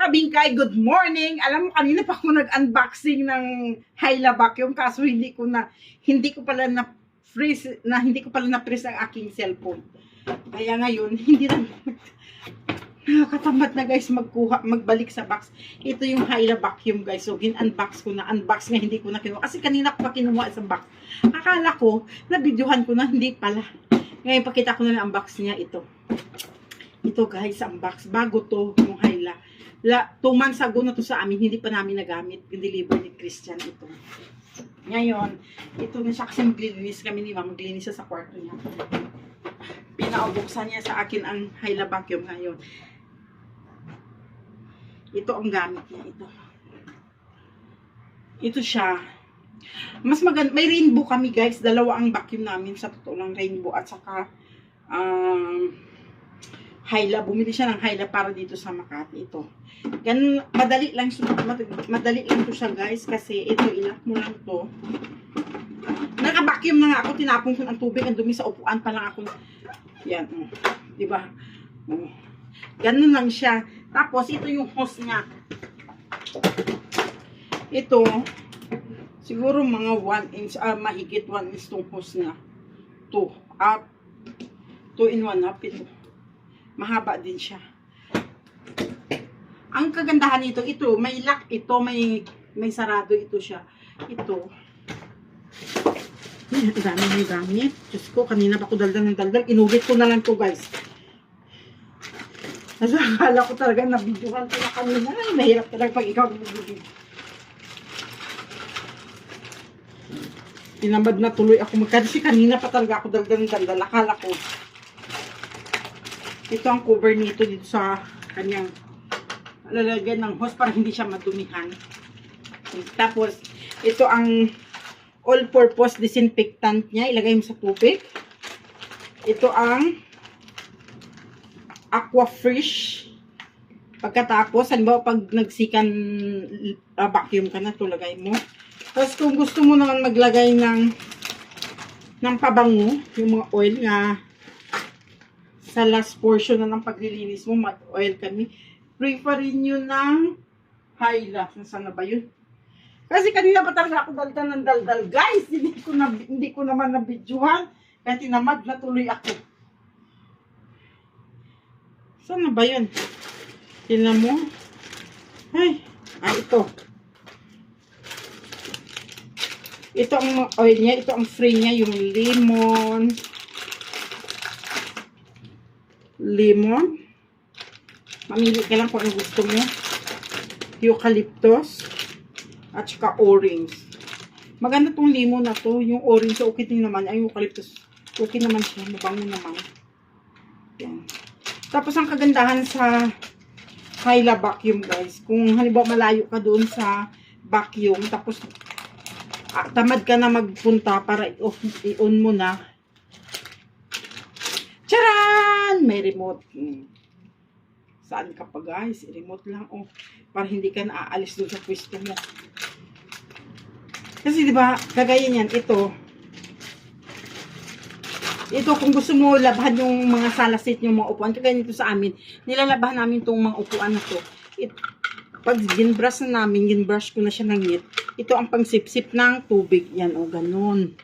kabingkay, good morning. Alam mo, kanina pa ako nag-unboxing ng Hyla vacuum kaso hindi ko na, hindi ko pala na freeze, na hindi ko pala na-freeze ang aking cellphone. Kaya ngayon, hindi na, nakakatamad na guys magkuha, magbalik sa box. Ito yung Hyla vacuum guys. So, gin-unbox ko na, unbox nga hindi ko na kinuha. Kasi kanina ko pa kinuha sa box. Akala ko, na-videohan ko na, hindi pala. Ngayon, pakita ko na lang ang box niya, ito. Ito guys, ang box. Bago to, yung Hyla. La, two months ago na to sa amin, hindi pa namin nagamit. Deliver ni Christian ito. Ngayon, ito na siya kasi maglilinis kami ni Mama. Maglinis siya sa kwarto niya. Pinaubuksan niya sa akin ang Hyla vacuum ngayon. Ito ang gamit niya. Ito. Ito siya. Mas maganda. May rainbow kami guys. Dalawa ang vacuum namin. Sa totoo lang rainbow at saka um, Hyla. Bumili siya ng Hyla para dito sa Makati. Ito. Ganun, madali lang siya. mad- Madali lang to siya guys. Kasi ito, ilak mo lang to. Naka-vacuum na nga ako. Tinapon ko ng tubig. Ang dumi sa upuan pa lang ako. Yan. Oh. Diba? Oh. Ganun lang siya. Tapos, ito yung hose niya. Ito, siguro mga 1 inch, ah, mahigit 1 inch tong hose niya. 2 up. 2 in 1 up ito. Mahaba din siya. Ang kagandahan nito, ito, may lock ito, may may sarado ito siya. Ito. Ang dami ng gamit. Diyos ko, kanina pa ko daldal ng daldal. Inulit ko na lang to guys. Kasi akala ko talaga nabidyohan ko na kanina. Ay, mahirap talaga pag ikaw nabidyohan. Tinamad na tuloy ako Kasi kanina pa talaga ako daldal ng daldal. Akala ko. Ito ang cover nito dito sa kanyang lalagyan ng hose para hindi siya madumihan. Tapos, ito ang all-purpose disinfectant niya. Ilagay mo sa tubig. Ito ang aqua fresh. Pagkatapos, halimbawa pag nagsikan uh, vacuum ka na, ito lagay mo. Tapos kung gusto mo naman maglagay ng ng pabango, yung mga oil nga sa last portion na ng paglilinis mo, mag-oil kami, preferin nyo ng Hyla. Nasaan na ba yun? Kasi kanina pa talaga ako daldal ng daldal. Guys, hindi ko, na, hindi ko naman nabidyohan. Kaya tinamad na tuloy ako. Saan na ba yun? Tingnan mo. Ay, ay ito. Ito ang oil niya. Ito ang free niya. Yung lemon. Lemon. Mamili ka lang kung ano gusto mo. Eucalyptus. At saka orange. Maganda tong lemon na to. Yung orange, okay din naman. Ay, eucalyptus. Okay naman siya. Mabango naman. Yan. Tapos ang kagandahan sa Hyla vacuum guys. Kung halimbawa malayo ka doon sa vacuum. Tapos ah, tamad ka na magpunta para i-on mo na. Charan! May remote. Hmm. Saan ka pa guys? I-remote lang. Oh, para hindi ka na aalis doon sa pwesto mo. Kasi di ba kagaya niyan, ito. Ito, kung gusto mo labahan yung mga salasit, yung mga upuan, kagaya nito sa amin, nilalabahan namin itong mga upuan na to. It, pag ginbrush na namin, ginbrush ko na siya ng ito ang pangsipsip ng tubig. Yan, o, ganun.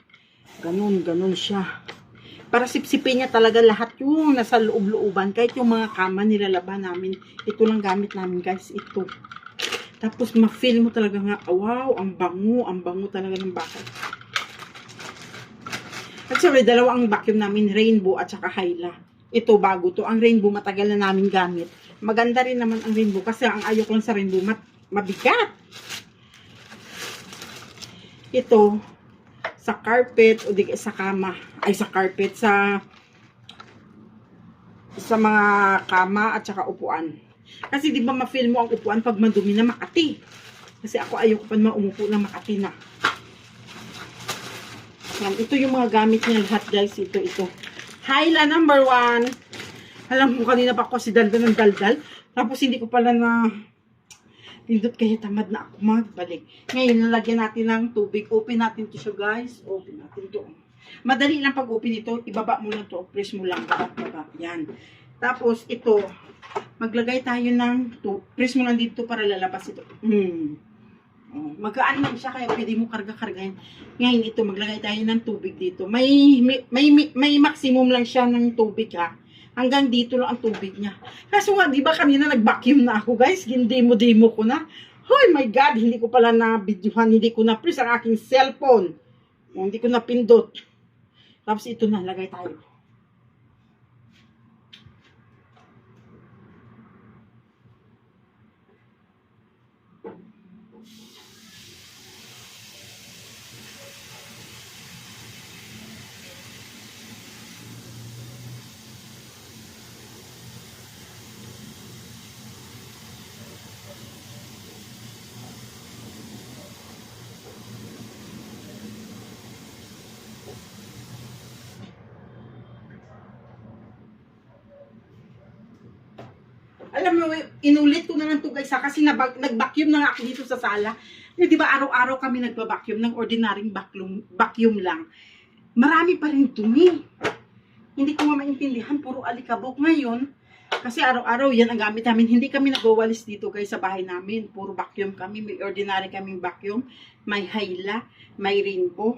Ganun, ganun siya. Para sipsipin niya talaga lahat yung nasa loob-looban. Kahit yung mga kama nilalaban namin, ito lang gamit namin guys, ito. Tapos ma-feel mo talaga nga, wow, ang bango, ang bango talaga ng bakal. Actually, dalawa ang vacuum namin, rainbow at saka Hyla. Ito bago to. Ang rainbow matagal na namin gamit. Maganda rin naman ang rainbow kasi ang ayok lang sa rainbow mat mabigat. Ito sa carpet o di sa kama. Ay sa carpet sa sa mga kama at saka upuan. Kasi di ba ma-feel mo ang upuan pag madumi na makati. Kasi ako ayoko pa naman umupo na makati na. Yan, ito yung mga gamit niya lahat guys. Ito, ito. Hyla number one. Alam ko kanina pa ako si daldal ng daldal. Tapos hindi ko pala na pindot kaya tamad na ako magbalik. Ngayon, nalagyan natin ng tubig. Open natin to siya guys. Open natin to. Madali lang pag open ito. Ibaba mo lang to. Press mo lang. Baba, baba. Yan. Tapos, ito, maglagay tayo ng, to, press mo lang dito para lalabas ito. Hmm. Oh, Magaan lang siya, kaya pwede mo karga-kargahin. Ngayon, ito, maglagay tayo ng tubig dito. May, may, may, may maximum lang siya ng tubig, ha. Hanggang dito lang ang tubig niya. Kaso nga, di ba kanina nag-vacuum na ako, guys? Gindemo-demo ko na. Oh my God, hindi ko pala na videohan, hindi ko na press ang aking cellphone. Oh, hindi ko na pindot. Tapos ito na, lagay tayo. Alam mo, inulit ko na lang to guys ha, kasi nag-vacuum na nga ako dito sa sala. Eh, di ba araw-araw kami nagba-vacuum ng ordinaryong vacuum, vacuum lang. Marami pa rin dumi. Hindi ko maintindihan, puro alikabok ngayon. Kasi araw-araw yan ang gamit namin. Hindi kami nagwawalis dito guys sa bahay namin. Puro vacuum kami. May ordinary kaming vacuum. May hayla, may rainbow.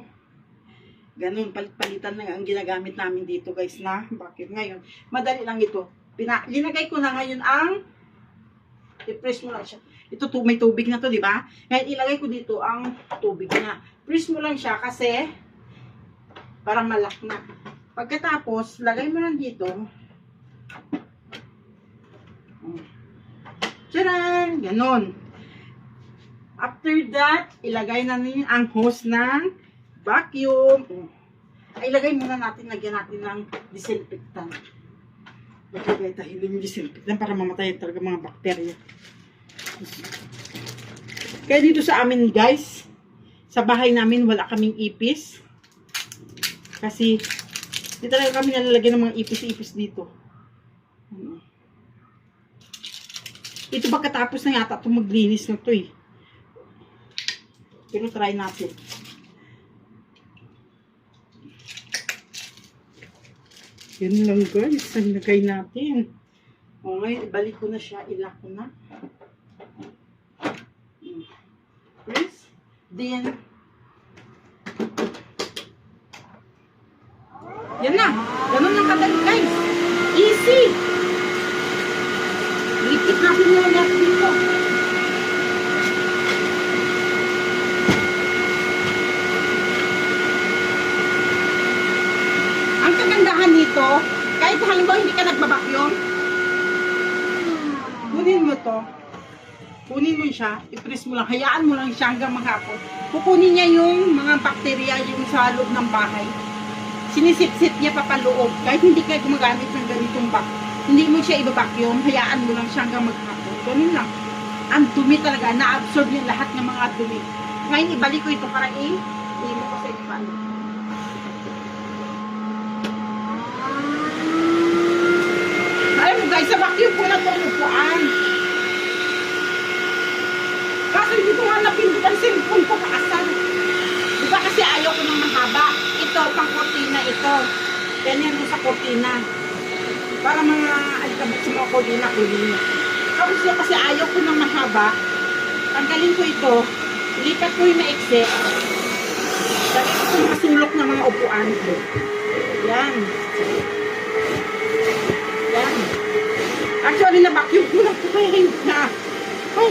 Ganun, palit-palitan na ang ginagamit namin dito guys na vacuum. Ngayon, madali lang ito. Pina, linagay ko na ngayon ang i-press mo lang siya. Ito tu may tubig na to, di ba? Ngayon ilagay ko dito ang tubig na. Press mo lang siya kasi para malak na. Pagkatapos, lagay mo lang dito. Tcharan! Ganon. After that, ilagay na ninyo ang hose ng vacuum. Ay, ilagay muna natin, lagyan natin ng disinfectant. Maglagay tayo ng disinfectant para mamatay talaga mga bakterya. Kaya dito sa amin guys, sa bahay namin wala kaming ipis. Kasi, di talaga kami nalalagyan ng mga ipis-ipis dito. Ano. Ito pagkatapos na yata ito maglinis na to eh. Pero try natin. Yan lang guys, ang lagay natin. O ngayon, ibalik ko na siya, ilak ko na. Press. Then, yan na. Ganun lang kadali guys. Easy. Lipit natin na lahat dito. Ang kagandahan nito, halimbawa hindi ka nagbabakyong, kunin mo to, kunin mo siya, i-press mo lang, hayaan mo lang siya hanggang maghapon. Kukunin niya yung mga bakterya yung sa loob ng bahay. Sinisip-sip niya papaloob. Kahit hindi ka gumagamit ng ganitong bak, hindi mo siya ibabakyong, hayaan mo lang siya hanggang maghapon. Ganun lang. Ang dumi talaga, na-absorb niya lahat ng mga dumi. Ngayon, ibalik ko ito para i- i-mo ko sa iba. Alam mo guys, sa vacuum ko na ito ang upuan. Kaso hindi ko nga napindot ang cellphone ko kaasal. Di ba kasi ayaw ko ng mahaba. Ito, pang kortina ito. Ganyan mo sa kortina. Para mga alikabot sa mga kortina, kunin mo. Tapos yun kasi ayaw ko ng mahaba. Tanggalin ko ito. Lipat ko yung maiksi. Lagay ko sa mga sulok ng mga upuan ko. Yan. Yan. Actually, na-vacuum ko na ito kaya na. Ay,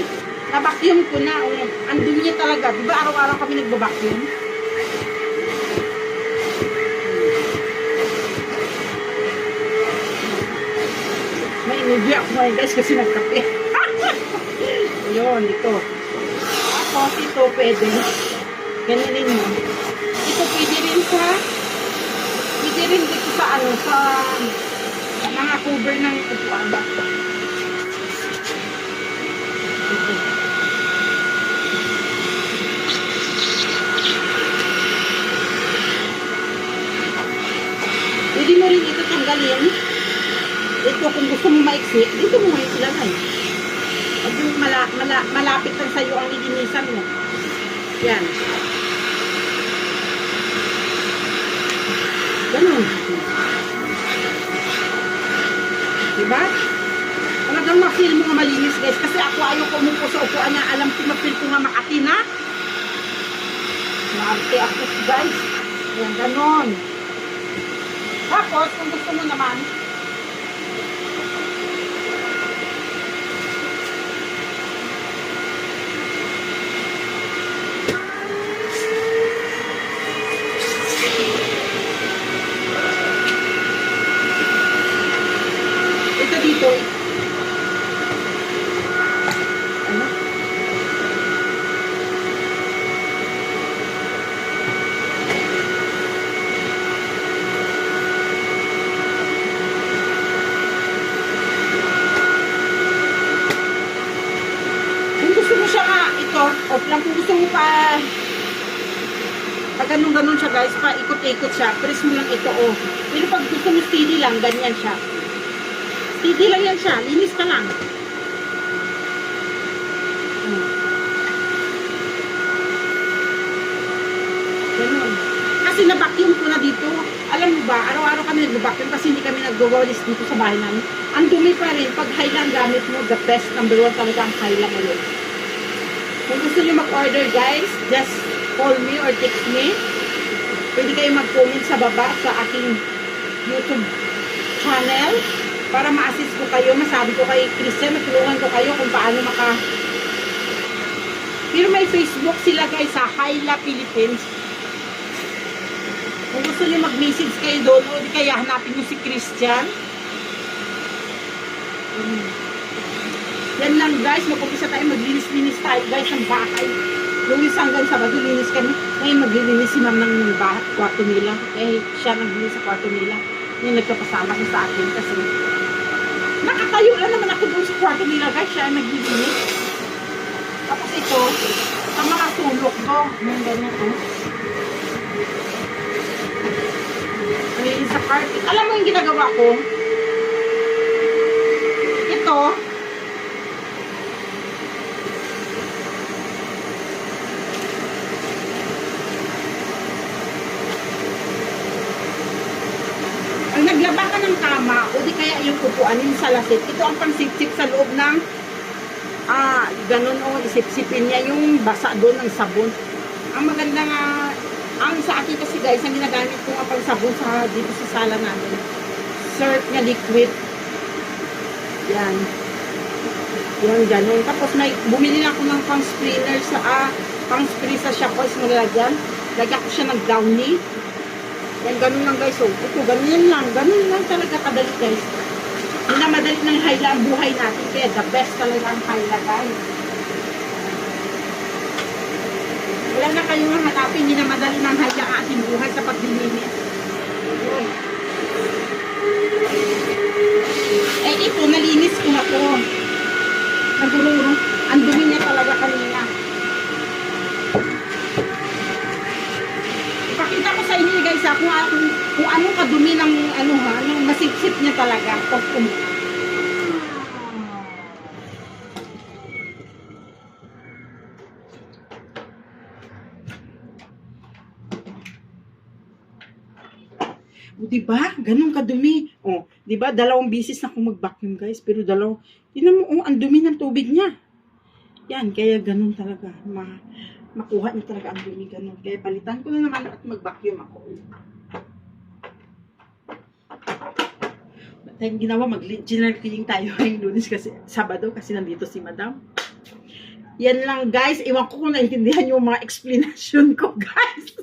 na-vacuum ko na. Oh. Ang dumi niya talaga. Di ba araw-araw kami nagba-vacuum? Energy ako ngayon guys kasi nagkape. Yun, ito. Tapos ito pwede. Ganun mo. Ito pwede rin sa pwede rin dito sa ano, sa mga cover ng upuan. Pwede mo rin ito tanggalin. Ito kung gusto mo maiksi, dito mo maiksi ilagay. Pag yung mala, mala, malapit lang sa'yo ang linisan mo. Yan. Ganun. Diba? Talagang ma-feel mo nga malinis guys. Kasi ako ayaw ko umupo sa upuan na alam ko ma-feel ko nga makati na. Maarte ako guys. Yan, ganon. Tapos, kung gusto mo naman, ito dito. Ano? Kung gusto mo siya nga, ito, off lang. Kung gusto mo pa, pag ganun ganun siya guys, pa ikot-ikot siya, press mo lang ito, oh. Pero pag gusto mo steady lang, ganyan siya. Steady lang yan siya, linis ka lang. Ganun. Kasi na-vacuum ko na dito. Alam mo ba, araw-araw kami nag-vacuum kasi hindi kami nag-walis dito sa bahay namin. Ang dumi pa rin. Pag Highland gamit mo, the best number one talaga ang Highland ulit. Kung gusto nyo mag-order guys, just call me or text me. Pwede kayo mag-comment sa baba sa aking YouTube channel para ma-assist ko kayo. Masabi ko kay Christian, matulungan ko kayo kung paano maka... Pero may Facebook sila guys sa Hyla Philippines. Kung gusto niyo mag-message kayo doon, o di kaya hanapin niyo si Christian. Mm. Yan lang guys, mag-umpisa tayo, maglinis-linis tayo guys ng bahay. Lunes hanggang Sabado, linis kami. Ngayon maglilinis si ma'am ng bahay, kwarto nila. Eh, siya naglinis sa kwarto nila. Yung nagpapasama siya sa akin kasi nakatayo lang naman ako doon sa kwarto nila guys. Siya ang naglilinis. Tapos ito, sa mga sulok ko, yung ganyan oh. Ayun sa carpet. Alam mo yung ginagawa ko? Ito. Ang naglaba ka ng kama, o di kaya yung upuan, yung salasit, ito ang pangsipsip sa loob ng ah, ganun o, isipsipin niya yung basa doon ng sabon. Ang maganda nga, ang sa akin kasi guys, ang ginagamit ko nga pang sabon sa, dito sa sala namin. Surf na liquid. Yan. Yan, ganun. Tapos may, bumili na ako ng pang sprayer sa, ah, pang spray sa Shopwise mo lalagyan. Lagyan ko siya ng downy. Yan, ganun lang guys. So, ito, ganun lang. Ganun lang talaga kadali guys. Hindi na madali ng hayla ang buhay natin. Kaya the best talaga ang hayla guys. Wala na kayong hanapin. Hindi na madali ng hayla ang ating buhay sa paglilinis. Yun. Eh, ito, nalinis ko na to. Nagururo. Ang dumi niya talaga kanina. Ipakita ko sa inyo guys ha, kung, kung, kung anong kadumi ng ano ha, anong masipsip niya talaga. Pag um, O, diba? Ganun kadumi. O, diba? Dalawang bisis na akong mag-vacuum, guys. Pero dalaw, tinan mo, oh, ang dumi ng tubig niya. Yan, kaya ganun talaga. Ma makuha niya talaga ang dumi ganun. Kaya palitan ko na naman at mag-vacuum ako. Tayong ginawa, mag-general cleaning tayo ngayong lunes kasi Sabado kasi nandito si Madam. Yan lang guys. Iwan ko kung naintindihan yung mga explanation ko guys.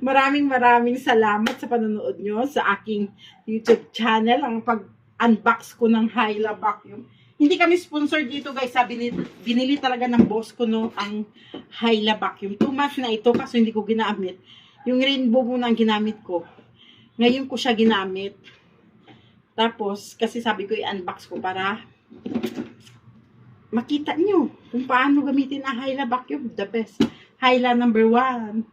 maraming maraming salamat sa panonood nyo sa aking YouTube channel. Ang pag-unbox ko ng Hyla Vacuum. Hindi kami sponsor dito guys. Sabi ni, binili talaga ng boss ko no, ang Hyla Vacuum. Two months na ito kasi hindi ko ginamit. Yung rainbow muna ang ginamit ko. Ngayon ko siya ginamit. Tapos, kasi sabi ko i-unbox ko para makita nyo kung paano gamitin ang Hyla Vacuum. The best. Hyla number one.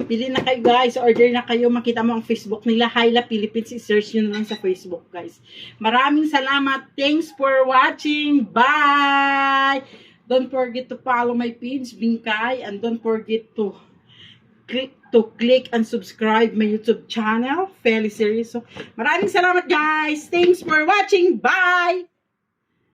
Pili na kayo guys, order na kayo, makita mo ang Facebook nila, Hyla Philippines, i-search nyo na lang sa Facebook guys. Maraming salamat, thanks for watching, bye! Don't forget to follow my page, Bingkay, and don't forget to click to click and subscribe my YouTube channel, Feli Series. Maraming salamat guys. Thanks for watching. Bye!